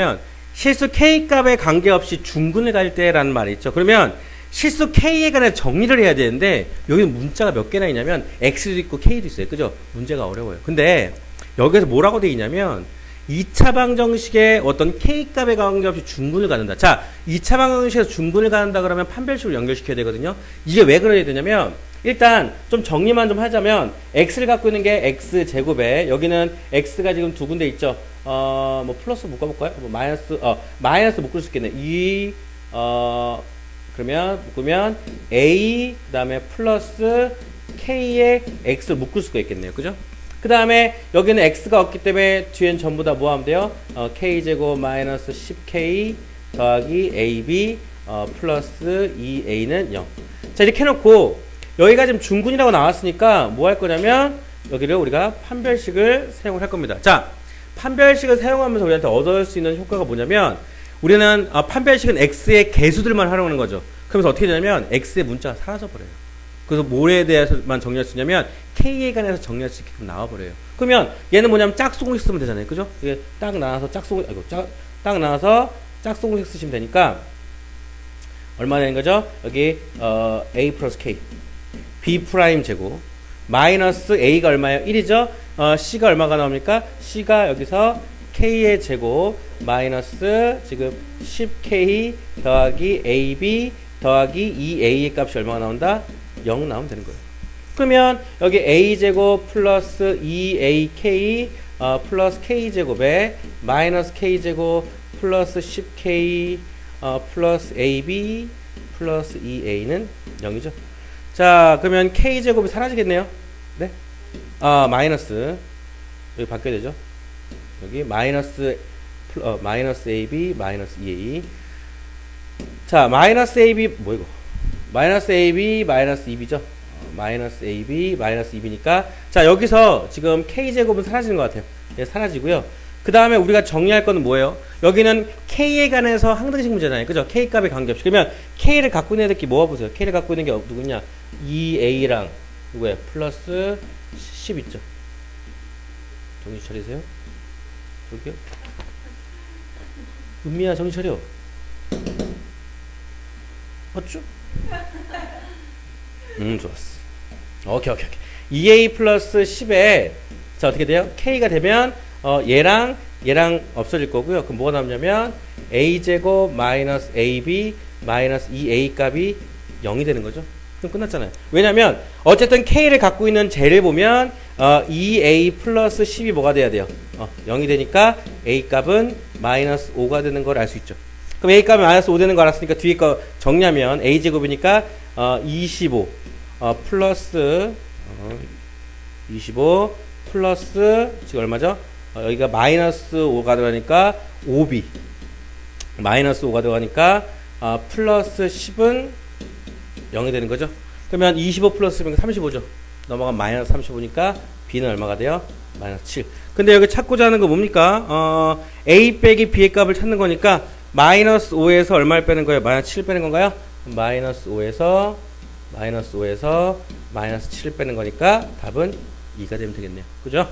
뭐냐면 실수 k 값에 관계없이 중근을 갈 때라는 말이 있죠. 그러면 실수 k에 관해 정리를 해야 되는데 여기는 문자가 몇 개나 있냐면 x도 있고 k도 있어요. 그죠? 문제가 어려워요. 근데 여기서 뭐라고 돼 있냐면 2차 방정식에 어떤 k 값에 관계없이 중근을 갖는다. 자, 2차 방정식에서 중근을 갖는다 그러면 판별식으로 연결시켜야 되거든요. 이게 왜 그래야 되냐면 일단 좀 정리만 좀 하자면 x를 갖고 있는 게 x 제곱에 여기는 x가 지금 두 군데 있죠. 어, 뭐 플러스 묶어볼까요? 뭐 마이너스 어 마이너스 묶을 수 있겠네. 이 어, 그러면 묶으면 a 그다음에 플러스 k에 x를 묶을 수가 있겠네요. 그죠? 그 다음에 여기는 x가 없기 때문에 뒤엔 전부 다 뭐 하면 돼요? 어, k제곱 마이너스 10k 더하기 ab 어, 플러스 2a는 0. 자 이렇게 해놓고 여기가 지금 중군이라고 나왔으니까 뭐 할 거냐면 여기를 우리가 판별식을 사용을 할 겁니다. 자 판별식을 사용하면서 우리한테 얻을 수 있는 효과가 뭐냐면 우리는 아, 판별식은 x의 개수들만 활용하는 거죠. 그러면서 어떻게 되냐면 x의 문자가 사라져 버려요. 그래서 뭐에 대해서만 정리할 수 있냐면 k에 관해서 정리할 수 있게끔 나와버려요. 그러면 얘는 뭐냐면 짝수공식 쓰면 되잖아요. 그죠? 이게 딱 나와서 짝수공, 아이고, 짝, 딱 나와서 짝수공식 쓰시면 되니까 얼마 되는 거죠? 여기 어, a 플러스 k b 프라임 제곱 마이너스 a가 얼마예요? 1이죠? 어, c가 얼마가 나옵니까? c가 여기서 k의 제곱 마이너스 지금 10k 더하기 ab 더하기 2a의 값이 얼마가 나온다? 0 나오면 되는 거예요. 그러면 여기 a제곱 플러스 2ak 어, 플러스 k제곱에 마이너스 k제곱 플러스 10k 어, 플러스 ab 플러스 2a는 0이죠. 자, 그러면 k제곱이 사라지겠네요. 네? 아, 마이너스. 여기 바뀌어야 되죠. 여기 마이너스, 플- 어, 마이너스 ab, 마이너스 2a. 자, 마이너스 ab, 뭐 이거? 마이너스 ab, 마이너스 2b죠. 어, 마이너스 ab, 마이너스 2b니까. 자, 여기서 지금 k제곱은 사라지는 것 같아요. 예, 사라지고요. 그 다음에 우리가 정리할 거는 뭐예요? 여기는 k에 관해서 항등식 문제잖아요. 그죠? k 값에 관계없이. 그러면 k를 갖고 있는 애들끼리 모아보세요. k를 갖고 있는 게 누구냐? 2a랑 누구예요? 플러스 10 있죠. 정신 차리세요. 그럴게요. 은미야 정신 차려. 맞죠? 음 좋았어. 오케이 오케이 오케이. 2a 플러스 10에 자 어떻게 돼요? k가 되면 어, 얘랑 얘랑 없어질 거고요. 그럼 뭐가 남냐면 a 제곱 마이너스 ab 마이너스 2a 값이 0이 되는 거죠. 그럼 끝났잖아요. 왜냐면 어쨌든 k를 갖고 있는 쟤를 보면 어, 2a 플러스 10이 뭐가 돼야 돼요? 어, 0이 되니까 a 값은 마이너스 5가 되는 걸 알 수 있죠. 그럼 a 값이 마이너스 5 되는 거 알았으니까 뒤에 거 정리하면 a 제곱이니까 어, 25 어, 플러스 어, 25 플러스 지금 얼마죠? 어, 여기가 마이너스 5가 들어가니까 5b 마이너스 5가 들어가니까 어, 플러스 10은 0이 되는 거죠. 그러면 25 플러스 10은 35죠. 넘어가면 마이너스 35니까 b는 얼마가 돼요? 마이너스 7. 근데 여기 찾고자 하는 거 뭡니까? 어, a 빼기 b의 값을 찾는 거니까 마이너스 5에서 얼마를 빼는 거예요? 마이너스 7 빼는 건가요? 마이너스 5에서 마이너스 5에서 마이너스 7을 빼는 거니까 답은 2가 되면 되겠네요. 그죠?